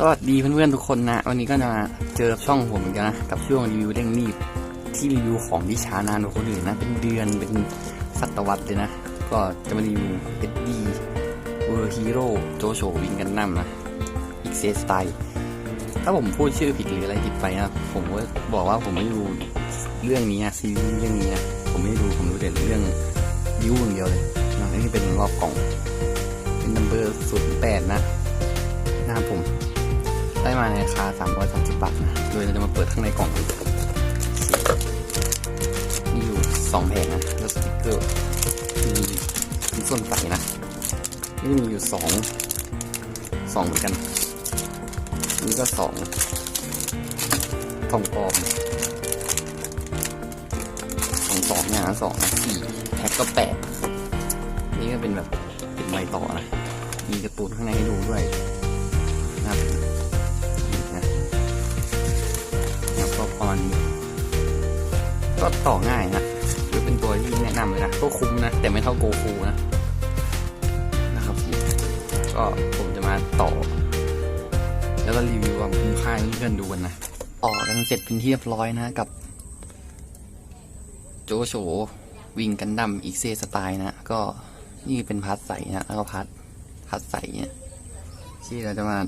สวัสดีเพื่อนๆทุกคนนะ วันนี้ก็จะมาเจอช่องผมอีกแล้วนะ กับช่วงรีวิวเร่งรีบที่รีวิวของที่ช้านานกว่าคนอื่นนะ เป็นเดือนเป็นศตวรรษเลยนะ ก็จะมารีวิวเอ็ดดี้เวอร์ฮีโร่โจโฉวิงกันนัมนะอีกเซสไตล์ถ้าผมพูดชื่อผิดหรืออะไรผิดไปนะ ผมก็บอกว่าผมไม่ดูเรื่องนี้นะซีรีส์เรื่องนี้นะผมไม่ดูผมดูแต่เรื่องวิวอย่างเดียวเลยนะนี่เป็นรอบกล่อง เป็นนัมเบอร์ศูนย์แปดนะนะครับผม ได้มาในราคา 330 บาทนะ โดยเราจะมาเปิดข้างในกล่องมีอยู่2แผงนะแล้วสติกเกอร์มีมีส่วนใสนะนี่มีอยู่ 2 2 เหมือนกัน นี่ก็ 2 ทองปลอมสองสองอย่างสองนะสี่แพ็คก็แปดนี่ก็เป็นแบบเป็นใบต่อนะมีกร์ตูนข้างในให้ดูด้วยนะครับ ก็ต่อง่ายนะหรือเป็นตัวที่แนะนำเลยนะ ก็คุ้มนะ แต่ไม่เท่าโกคูนะ นะครับผมก็ผมจะมาต่อ แล้วก็รีวิวความคุ้มค่าให้เพื่อนๆดูกันนะออกกันเสร็จเป็นที่เรียบร้อยนะกับ โจโฉวิงกันดัมอีกเซสไตล์นะ ก็นี่เป็นพาร์ทใสนะ แล้วก็พาร์ทพาร์ทใสเนี่ยที่เราจะมา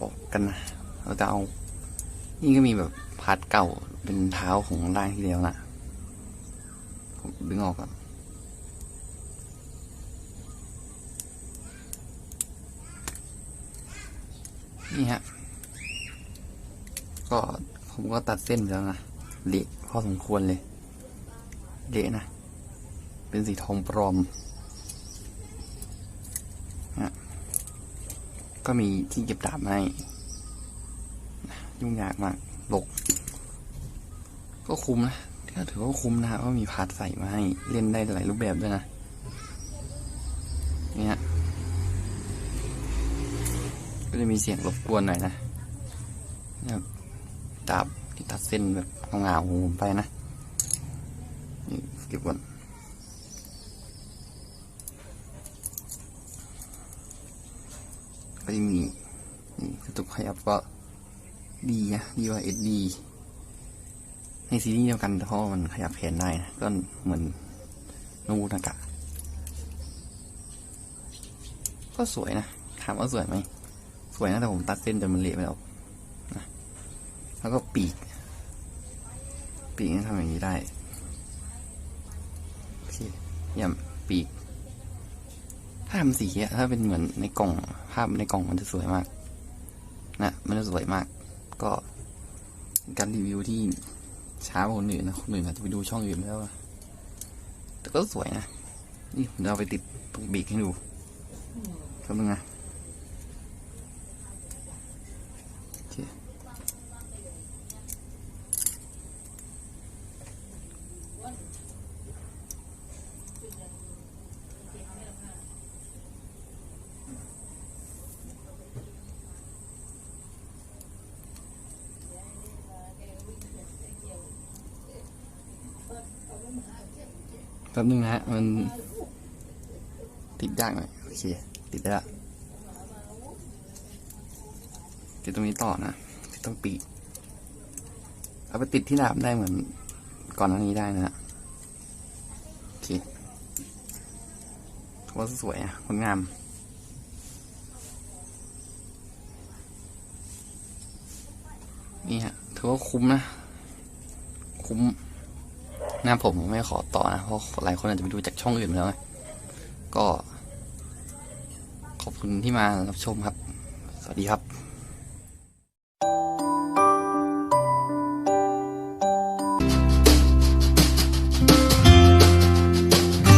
บอกกันนะ เราจะเอา นี่ก็มีแบบพาร์ทเก่า เป็นเท้าของร่างที่แล้วนะผมดึงออกก่อนนี่ฮะ ก็ผมก็ตัดเส้นไปแล้วนะเละพอสมควรเลยเละนะ เป็นสีทองปลอมก็มีที่เก็บดาบให้ ยุ่งยากมากหลก ก็คุ้มนะก็ถือว่าคุ้มนะว่ามีพาร์ทใส่มาให้เล่นได้หลายรูปแบบด้วยนะเนี่ฮะก็จะมีเสียงรบกวนหน่อยนะนะครับดาบที่ตัดเส้นแบบเงาๆของผมไปนะนี่เก็บก่อนก็จะมีนี่กระตุกขยับก็ดีนะดีว่าเอ็ดดี ในซีรีส์เดียวกันแต่เพราะว่ามันขยับแขนได้นะก็เหมือนนูนากะ ก็สวยนะ ถามว่าสวยไหม สวยนะ แต่ผมตัดเส้นจนมันเละไปแล้วนะแล้วก็ปีก ปีกนี่ทำอย่างนี้ได้โอเคเยี่ยมปีก ถ้าทำสีอะถ้าเป็นเหมือนในกล่อง ภาพในกล่องมันจะสวยมาก นะ มันจะสวยมาก ก็การรีวิวที่ ช้ากว่าคนอื่นนะคนอื่นอาจจะไปดูช่องอื่นแล้วแต่ก็สวยนะ นี่ผมจะเอาไปติดตรงบีกให้ดูคำนึงนะ แป๊บนึงนะฮะ มันติดยากหน่อยโอเค ติดได้ละติดตรงนี้ต่อนะติดตรงปีกเอาไปติดที่ดาบได้เหมือนก่อนหน้านี้ได้นะฮะโอเคว่าสวยอะคนงามนี่ฮะถือว่าคุ้มนะ คุ้ม หน้าผมไม่ขอต่อนะ เพราะหลายคนอาจจะไปดูจากช่องอื่นแล้วไงก็ ขอบคุณที่มารับชมครับ สวัสดีครับ